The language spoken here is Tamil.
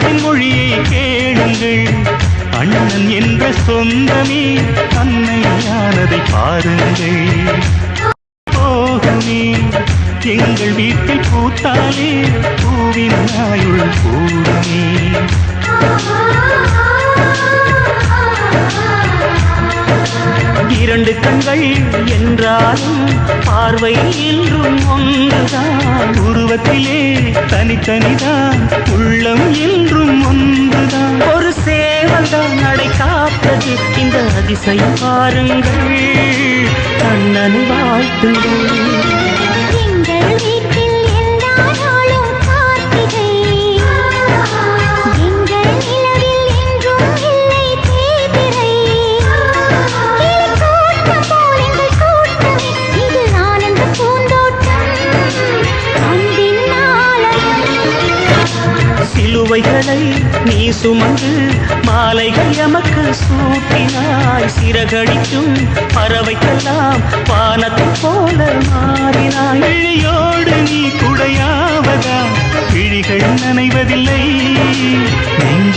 நாட்டின் மொழியை கேளுங்கள். அண்ணன் என்ற சொந்தமே அன்னையானதை பாருங்கள். போகுமே எங்கள் வீட்டில் பூத்தாலே பூவின் நாயுள் கூடுமே. இரண்டு கண்கள் என்றாலும் பார்வை என்றும் ஒன்றுதான். உருவத்திலே தனித்தனிதான் உள்ளம் என்றும் ஒன்றுதான். ஒரு சேவல்தான் நடை காப்பது. இந்த அதிசயம் பாருங்கள் கண்ணனை வாழ்த்துங்கள். சுவைகளை நீ சுமந்து மாலைகள் எமக்கு சூட்டினாய். சிறகடிக்கும் பறவைக்கெல்லாம் வானத்தை போல மாறினாய். இழியோடு நீ குடையாவதா? விழிகள் நனைவதில்லை. நெஞ்சு